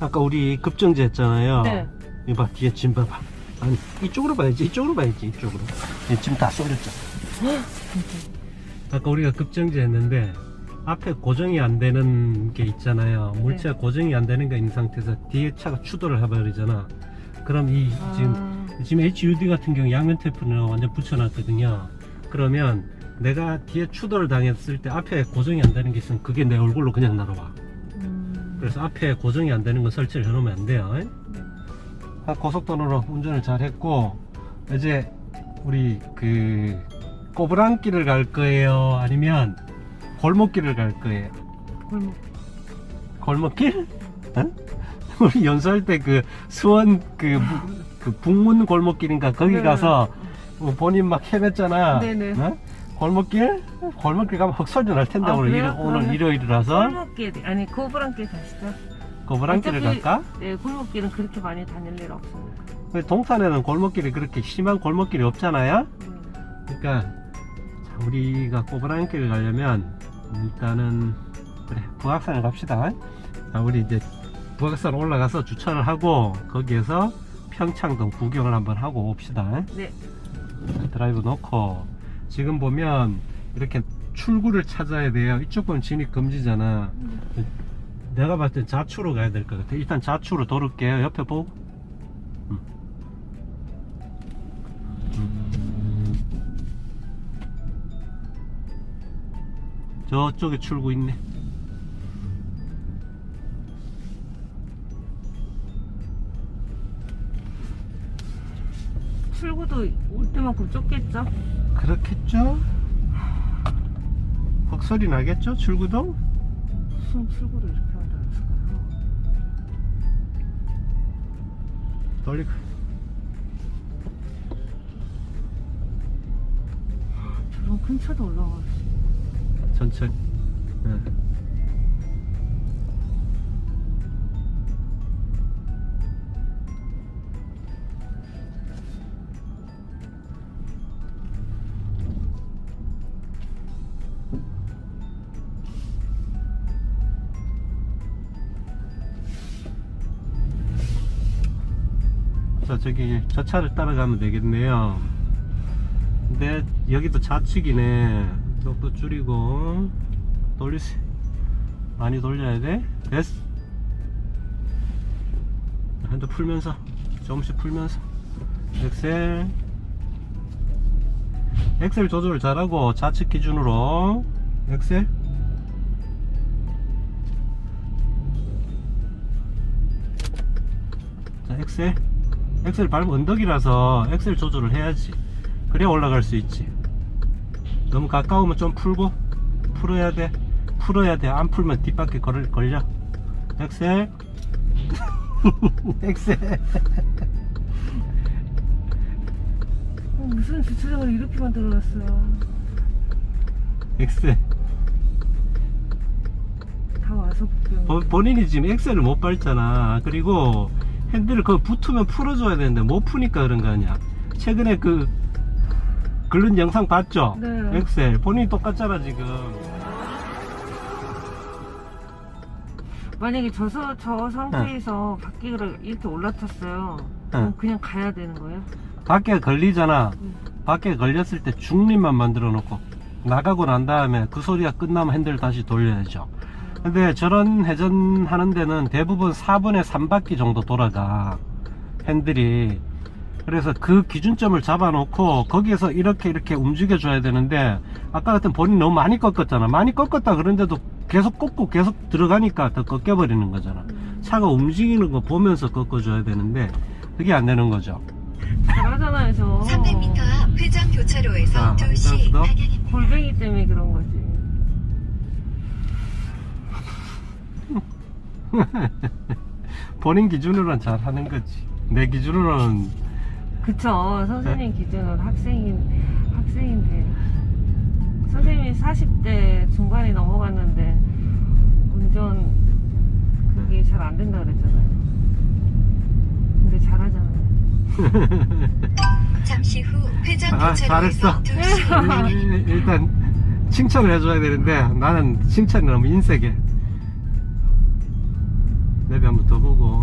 아까 우리 급정지 했잖아요. 네. 이봐 뒤에 짐 봐봐. 아니 이쪽으로 봐야지 이쪽으로 봐야지 이쪽으로. 짐다 쏠렸죠. 아까 우리가 급정지 했는데 앞에 고정이 안 되는 게 있잖아요. 물체가 고정이 안 되는 게 있는 상태에서 뒤에 차가 추돌을 해버리잖아. 그럼 이 지금 아, 지금 HUD 같은 경우 양면 테이프는 완전 붙여놨거든요. 그러면 내가 뒤에 추돌을 당했을 때 앞에 고정이 안 되는 게 있으면 그게 내 얼굴로 그냥 날아와. 음, 그래서 앞에 고정이 안 되는 거 설치를 해놓으면 안 돼요. 아, 고속도로로 운전을 잘 했고, 이제 우리 그 꼬부랑길을 갈 거예요? 아니면 골목길을 갈 거예요? 골목. 골목길? 어? 우리 연수할 때 그 수원 그, 부- 그 북문 골목길인가 거기 네. 가서 뭐 본인 막 헤맸잖아. 네네. 어? 골목길? 골목길 가면 흑설전 할 텐데 아, 오늘, 그래요? 일, 오늘 그러면 일요일이라서 골목길 아니 고브랑길 가시죠. 꼬부랑길을 어차피- 갈까? 네, 골목길은 그렇게 많이 다닐 일 없으니까. 근데 동탄에는 골목길이 그렇게 심한 골목길이 없잖아요. 음. 그러니까 자, 우리가 꼬부랑길을 가려면 일단은 그래 북악산을 갑시다. 자, 우리 이제 북악산 올라가서 주차를 하고 거기에서 평창동 구경을 한번 하고 옵시다. 네. 드라이브 놓고 지금 보면 이렇게 출구를 찾아야 돼요. 이쪽 보면 진입 금지잖아. 내가 봤을 땐 좌측으로 가야 될 것 같아. 일단 좌측으로 돌을게요. 옆에 보고. 음. 음. 저쪽에 출구 있네. 출구도 올 때만큼 좁겠죠? 그렇겠죠? 헉소리 나겠죠? 출구도? 무슨 출구를 이렇게 만들었을까요? 돌리고. 저런 큰 차도 올라가. 천천히. 응. 자, 저기 저 차를 따라가면 되겠네요. 근데 여기도 좌측이네. 속도 줄이고 돌리세요. 많이 돌려야 돼. 됐어. 핸드 풀면서 조금씩 풀면서 엑셀 엑셀 조절 잘하고 좌측 기준으로 엑셀 자 엑셀 엑셀 밟으면 언덕이라서 엑셀 조절을 해야지. 그래야 올라갈 수 있지. 너무 가까우면 좀 풀고 풀어야 돼. 풀어야 돼. 안 풀면 뒷바퀴 걸, 걸려. 엑셀. 엑셀. 어, 무슨 주차장을 이렇게 만들어놨어요. 엑셀. 다 와서 볼게요. 본- 본인이 지금 엑셀을 못 밟잖아. 그리고 핸들을 그 붙으면 풀어줘야 되는데 못 푸니까 그런 거 아니야 최근에 그 글른 영상 봤죠? 네. 엑셀 본인이 똑같잖아 지금 만약에 저, 서, 저 상태에서 바퀴를 이렇게 올라탔어요. 그럼 응. 그냥 가야 되는 거예요? 밖에 걸리잖아 응. 밖에 걸렸을 때 중립만 만들어 놓고 나가고 난 다음에 그 소리가 끝나면 핸들 다시 돌려야죠 근데 저런 회전 하는 데는 대부분 4분의 3바퀴 정도 돌아가 핸들이 그래서 그 기준점을 잡아 놓고 거기에서 이렇게 이렇게 움직여 줘야 되는데 아까 같은 본인 너무 많이 꺾었잖아 많이 꺾었다 그런데도 계속 꺾고 계속 들어가니까 더 꺾여 버리는 거잖아 차가 움직이는 거 보면서 꺾어 줘야 되는데 그게 안 되는 거죠 잘하잖아요, 저. 300m 앞 회전 교차로에서 자, 2시 일단 스톱. 방향입니다. 골뱅이 때문에 그런 거지. 본인 기준으로는 잘 하는 거지 내 기준으로는 그쵸. 선생님 기준은 학생인, 학생인데. 선생님이 40대 중반이 넘어갔는데, 운전, 그게 잘 안 된다 그랬잖아요. 근데 잘하잖아요. 잠시 후 회전 아, 잘했어. 2시 일- 일단 칭찬을 해줘야 되는데 나는 칭찬이 너무 인색해 내비 한번 더 보고.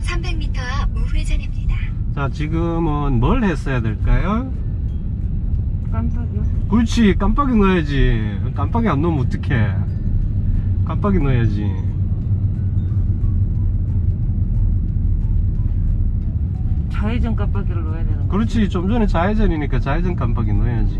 삼 300m 앞 우회전입니다. 자, 지금은 뭘 했어야 될까요? 깜짝이야. 그렇지, 깜빡이 넣어야지. 깜빡이 안 넣으면 어떡해. 깜빡이 넣어야지. 좌회전 깜빡이를 넣어야 되는 거. 그렇지, 좀 전에 좌회전이니까 좌회전 깜빡이 넣어야지.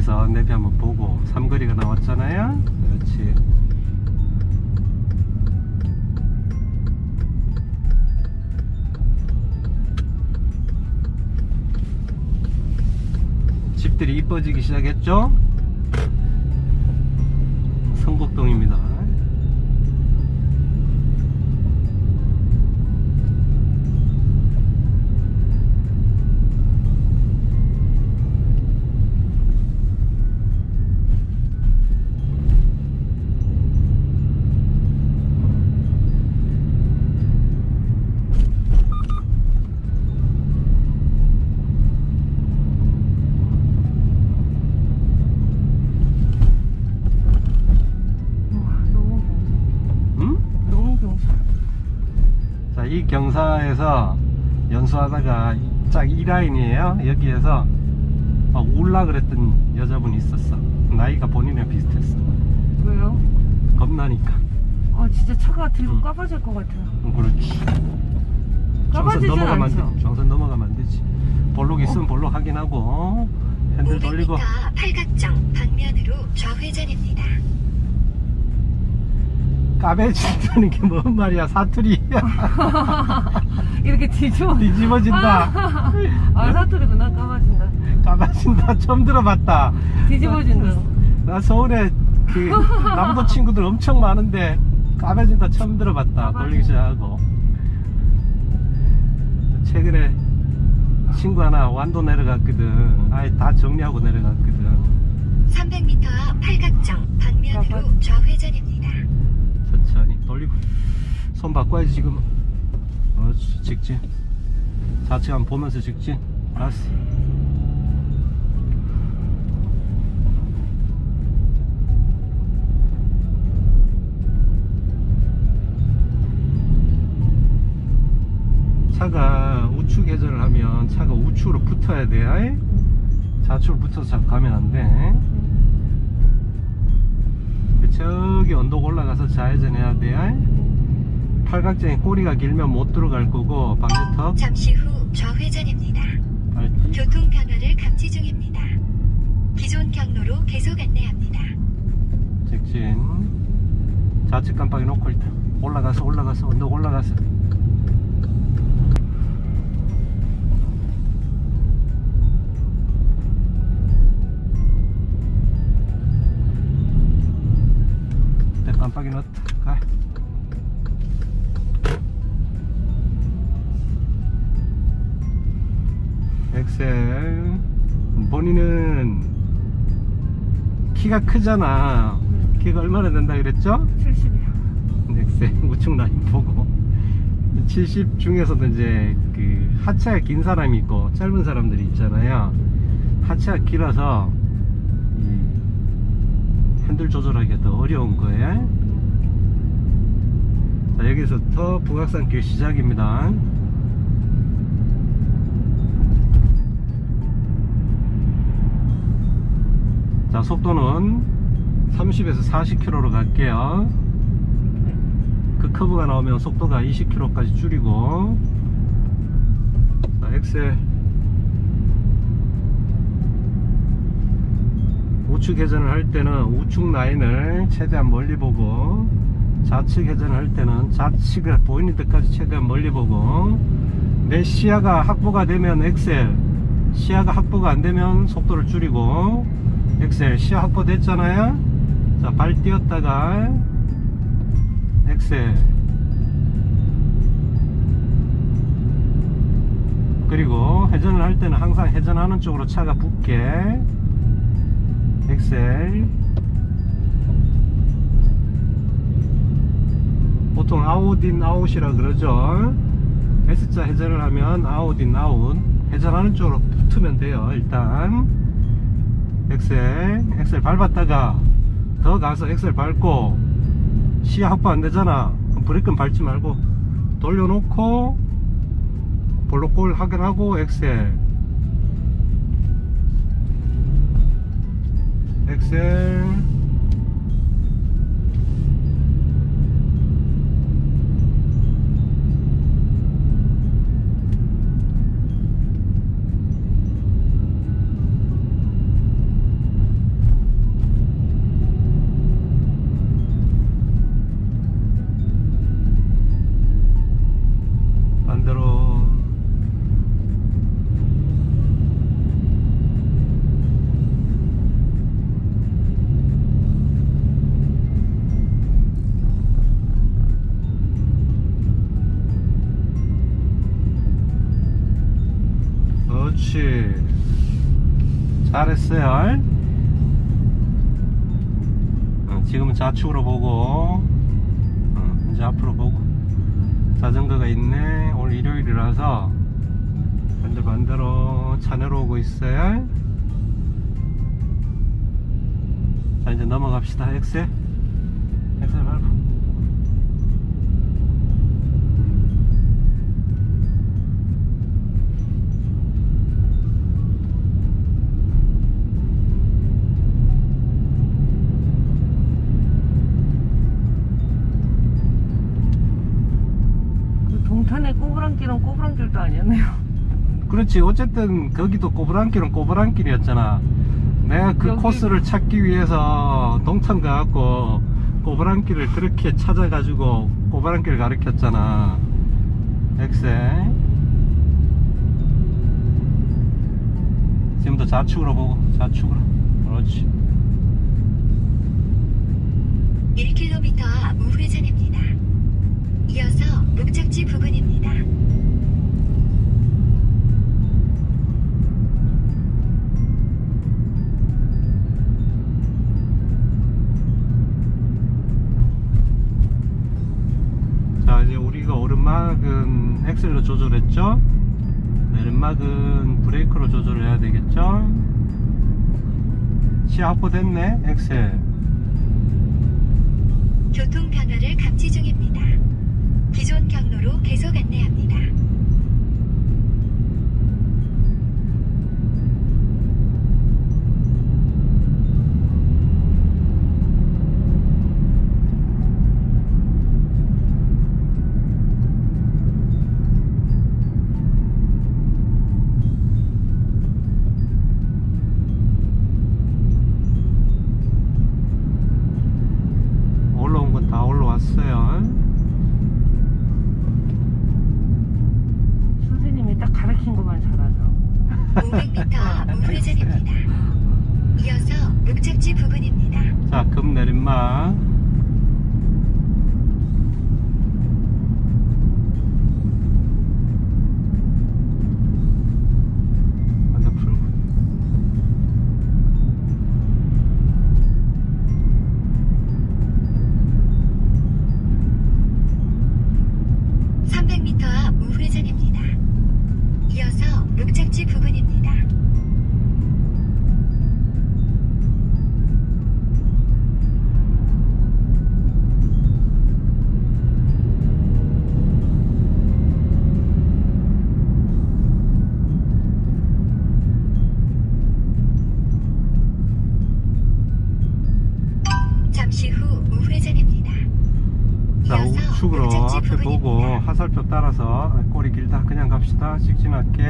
앞에서 내비 한번 보고 삼거리가 나왔잖아요. 그렇지. 집들이 이뻐지기 시작했죠? 성곡동입니다. 자, 이 경사에서 연수하다가 짝이 라인이에요. 여기에서 막 울라 그랬던 여자분이 있었어. 나이가 본인이랑 비슷했어. 왜요? 겁나니까. 아 진짜 차가 들고 응. 까봐질 것 같아요. 음, 그렇지. 정선 까봐지진 넘어가면 안 않죠. 돼. 정선 넘어가면 안 되지. 볼록 있으면 볼록 확인하고 핸들 돌리고 500m 앞 팔각정 방면으로 좌회전입니다. 까매진다는 게 뭔 말이야 사투리 이렇게 뒤집어. 뒤집어진다 아 사투리구나 까봐진다. 까매진다 처음 들어봤다 뒤집어진다. 나 서울에 그 남도 친구들 엄청 많은데 까매진다 처음 들어봤다 돌리기 시작하고 최근에 친구 하나 완도 내려갔거든 아예 다 정리하고 내려갔거든 300m 앞 팔각정 방면으로 좌회전입니다. 천천히 돌리고 손 바꿔야지 지금. 어 직진. 좌측 한번 보면서 직진. 알았어. 차가 우측 회전을 하면 차가 우측으로 붙어야 돼? 좌측으로 붙어서 가면 안돼 저기 언덕 올라가서 좌회전 해야 돼 팔각정에 꼬리가 길면 못 들어갈 거고 방지턱 잠시 후 좌회전입니다. 발뒤 교통 변화를 감지 중입니다. 기존 경로로 계속 안내합니다. 직진 좌측 깜빡이 놓고 일단 올라가서 올라가서 언덕 올라가서 깜빡이 넣었다 가 엑셀 본인은 키가 크잖아 음. 키가 얼마나 된다 그랬죠? 70이요. 엑셀 우측 라인 보고 70 중에서도 이제 그 하체가 긴 사람이 있고 짧은 사람들이 있잖아요 하체가 길어서 이 핸들 조절하기가 더 어려운 거예요 자 여기서부터 북악산길 시작입니다. 자 속도는 30에서 40km로 갈게요. 그 커브가 나오면 속도가 20km까지 줄이고. 자 엑셀. 우측 회전을 할 때는 우측 라인을 최대한 멀리 보고 좌측 회전할 때는 좌측을 보이는 데까지 최대한 멀리 보고 내 시야가 확보가 되면 엑셀 시야가 확보가 안 되면 속도를 줄이고 엑셀 시야 확보 됐잖아요? 자 발 띄었다가 엑셀. 그리고 회전을 할 때는 항상 회전하는 쪽으로 차가 붙게. 엑셀 보통 아웃인 아웃이라 그러죠. S자 회전을 하면 아웃인 아웃 회전하는 쪽으로 붙으면 돼요 일단. 엑셀 엑셀 밟았다가 더 가서 엑셀 밟고 시야 확보 안 되잖아. 그럼 브레이크는 밟지 말고 돌려놓고 볼록골 확인하고 엑셀. 엑셀 그렇지 잘했어요. 어, 지금은 좌측으로 보고 어, 이제 앞으로 보고. 자전거가 있네. 오늘 일요일이라서 반대 반대로 차 내려오고 있어요. 자 이제 넘어갑시다. 엑셀. 엑셀 밟고 꼬부랑길도 아니었네요. 그렇지. 어쨌든 거기도 꼬부랑길은 꼬부랑길이었잖아. 내가 그 여기- 코스를 찾기 위해서 동탄 가갖고 꼬부랑길을 그렇게 찾아가지고 꼬부랑길 가르쳤잖아. 엑셀. 지금도 좌측으로 보고 좌측으로. 그렇지. 1km 앞 우회전입니다. 이어서 목적지 부근 엑셀로 조절했죠 내리막은 브레이크로 조절을 해야 되겠죠 시야 확보됐네 엑셀 교통 변화를 감지 중입니다. 기존 경로로 계속 안내합니다. 잠시 후 우회전입니다. 자 우측으로 앞에 보고. 화살표 따라서 아, 꼬리 길다 그냥 갑시다 직진 할게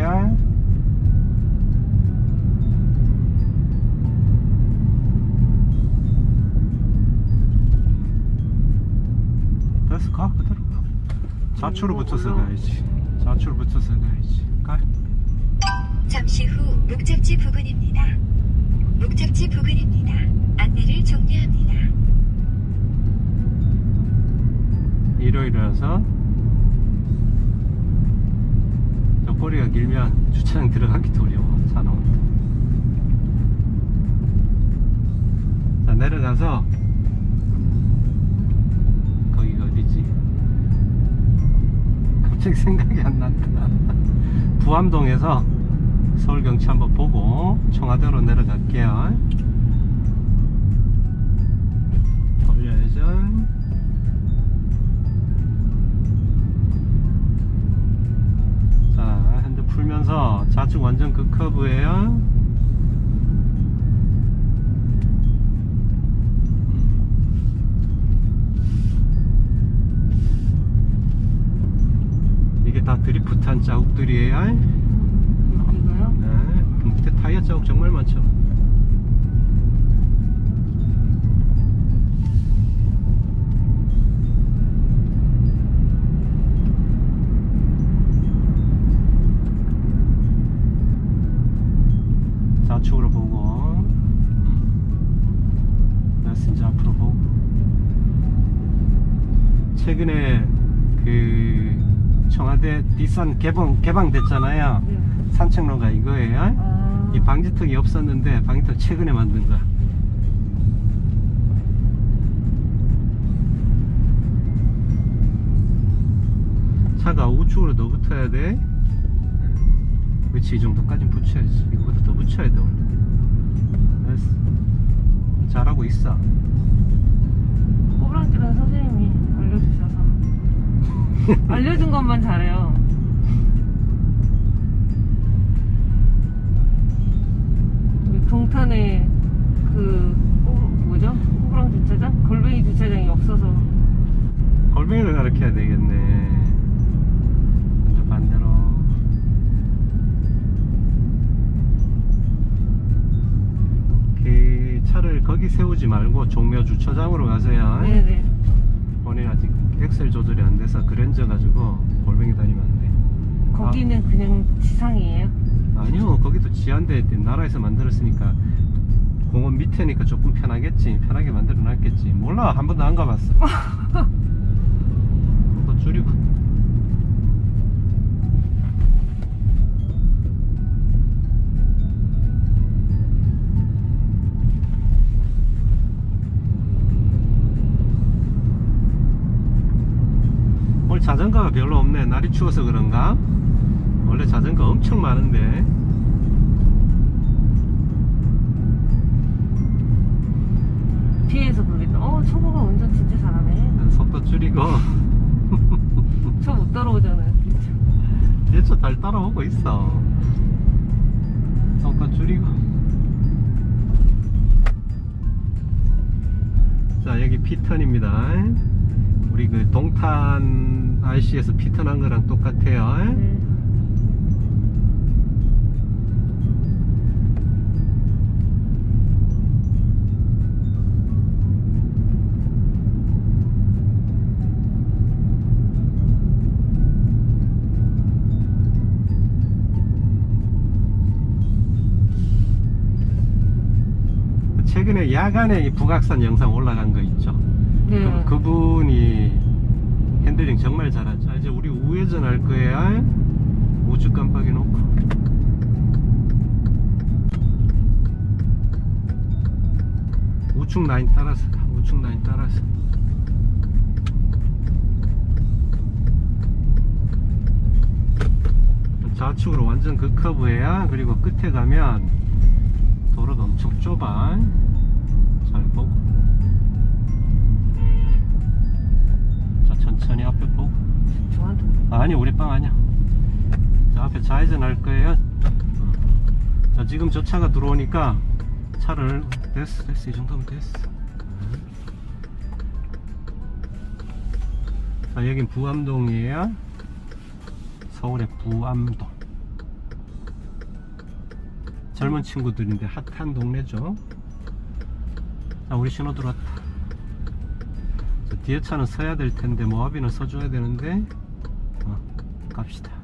좌측으로 이거 붙어서 올라- 가야지 좌측으로 붙어서 가야지 가 잠시 후 목적지 부근입니다. 목적지 부근입니다. 안내를 종료합니다. 일요일이라서 저 꼬리가 길면 주차장 들어가기도 어려워 차 나온다 자 내려가서 거기가 어디지? 갑자기 생각이 안 난다. 부암동에서 서울 경치 한번 보고 청와대로 내려갈게요. 올려야죠 풀면서 좌측 완전 극커브에요. 이게 다 드리프트한 자국들이에요. 여기가요? 네, 밑에 타이어 자국 정말 많죠. 최근에 그 청와대 뒷산 개봉 개방됐잖아요. 네. 산책로가 이거예요. 아, 이 방지턱이 없었는데 방지턱 최근에 만든 거야 차가 우측으로 더 붙어야 돼. 그렇지 이 정도까진 붙여야지 이거보다 더 붙여야 돼 원래 잘하고 있어. 꼬부랑길은 선생님이 알려주셔서 알려준 것만 잘해요. 그 동탄에 그 꼬, 뭐죠? 꼬부랑 주차장? 골뱅이 주차장이 없어서 골뱅이를 가르쳐야 되겠네 먼저 반대로 그 차를 거기 세우지 말고 종묘 주차장으로 가세요 네네. 본인 아직 엑셀 조절이 안 돼서 그랜저 가지고 골뱅이 다니면 안 돼. 거기는 그냥 지상이에요. 아니요, 거기도 지한대 나라에서 만들었으니까 공원 밑에니까 조금 편하겠지. 편하게 만들어 놨겠지. 몰라, 한 번도 안 가봤어. 또 줄이고. 자전거가 별로 없네. 날이 추워서 그런가? 원래 자전거 엄청 많은데. 뒤에서 그러겠다. 어, 초보가 운전 진짜 잘하네. 속도 줄이고. 저 못 따라오잖아요. 진짜. 얘저 달 따라오고 있어. 속도 줄이고. 자, 여기 피턴입니다. 우리 그 동탄 IC에서 피턴한 거랑 똑같아요. 네. 최근에 야간에 이 북악산 영상 올라간 거 있죠? 네. 그, 그분이 핸들링 정말 잘하죠. 자, 이제 우리 우회전 할 거야. 우측 깜빡이 놓고. 우측 라인 따라서 가. 우측 라인 따라서. 좌측으로 완전 그 커브해야 그리고 끝에 가면 도로가 엄청 좁아. 잘 보고. 천천히 앞에 보고 아니 우리 빵 아니야. 자 앞에 좌회전 할 거예요. 어. 자 지금 저 차가 들어오니까 차를 됐어 됐어. 이 정도면 됐어. 자 여긴 부암동이에요. 서울의 부암동. 젊은 친구들인데 핫한 동네죠. 자 우리 신호 들어왔다. 저 뒤에 차는 서야 될 텐데 모하비는 서줘야 되는데. 어, 갑시다.